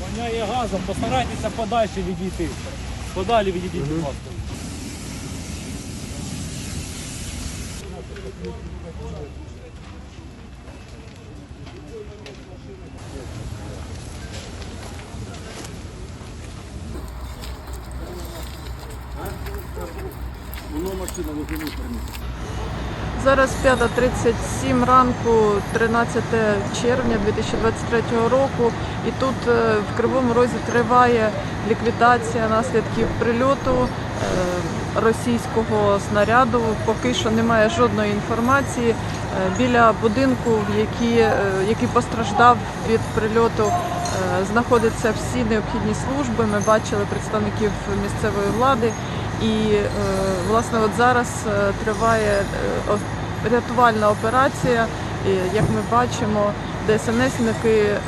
Воняє газом, постарайтеся подальше відійти. Подалі відійдіть, будь ласка. Зараз 5.37 ранку, 13 червня 2023 року. І тут е, в Кривому Розі триває ліквідація наслідків прильоту е, російського снаряду. Поки що немає жодної інформації. Е, Біля будинку, який постраждав від прильоту, знаходяться всі необхідні служби. Ми бачили представників місцевої влади. І власне от зараз триває рятувальна операція. І, як ми бачимо, ДСНСники е,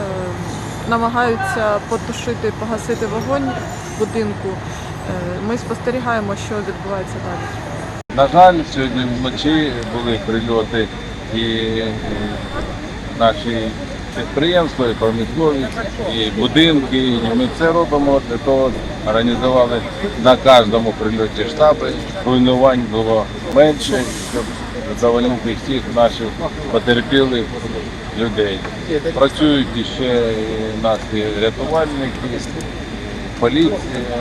намагаються потушити, погасити вогонь в будинку. Е, Ми спостерігаємо, що відбувається далі. На жаль, сьогодні вночі були прильоти і наші підприємства, і промисловість, і будинки. І ми це робимо для того, організували на кожному прильоті штаби. Руйнувань було менше, щоб завалити всіх наших потерпілих людей. Працюють ще наші рятувальники, поліція,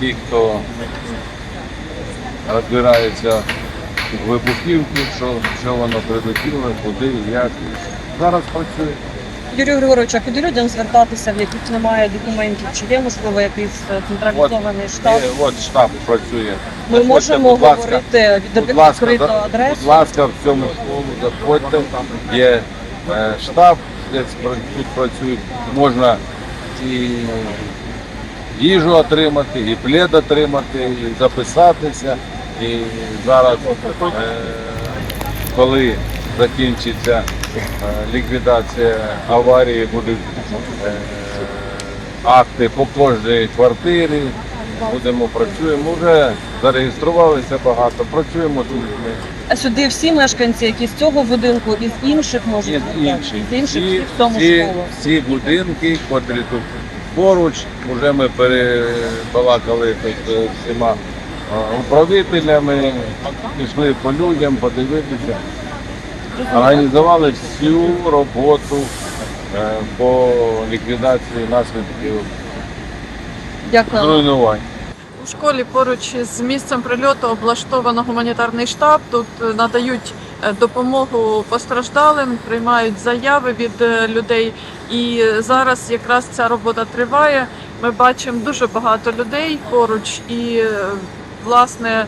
ті, хто розбирається в вибухівці, що, що воно прилетіло, куди, як. Зараз працює. Юрію Григоровичу, а куди людям звертатися, в яких немає документів? Чи є можливо якийсь е, централізований штаб? Є, от штаб працює. Ми Заходьте, можемо будь ласка, говорити від будь ласка, відкриту за- адресу. Будь ласка, в цьому школу заходьте. Є е, штаб, де спра- тут працюють. Можна і їжу отримати, і плед отримати, і записатися. І зараз, е, коли закінчиться е, ліквідація аварії, будуть е, акти по кожній квартирі. Будемо працюємо. Вже зареєструвалися багато. Працюємо тут. А сюди всі мешканці, які з цього будинку і з інших можуть Є звертатися? інші. з інших Всі, в тому всі, школу. всі будинки, котрі тут поруч, вже ми перебалакали тут з всіма е, управителями, пішли по людям, подивитися. Організували всю роботу е, по ліквідації наслідків Дякую. руйнувань. У школі поруч з місцем прильоту облаштовано гуманітарний штаб. Тут е, надають е, допомогу постраждалим, приймають заяви від людей. І зараз якраз ця робота триває. Ми бачимо дуже багато людей поруч, і власне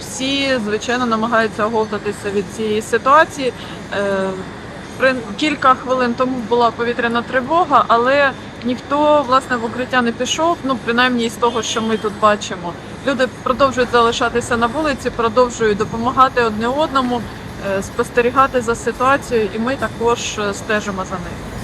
всі звичайно намагаються оговтатися від цієї ситуації. Е, кілька хвилин тому була повітряна тривога, але ніхто власне в укриття не пішов. Ну принаймні із того, що ми тут бачимо. Люди продовжують залишатися на вулиці, продовжують допомагати одне одному, е, спостерігати за ситуацією, і ми також е, стежимо за ним.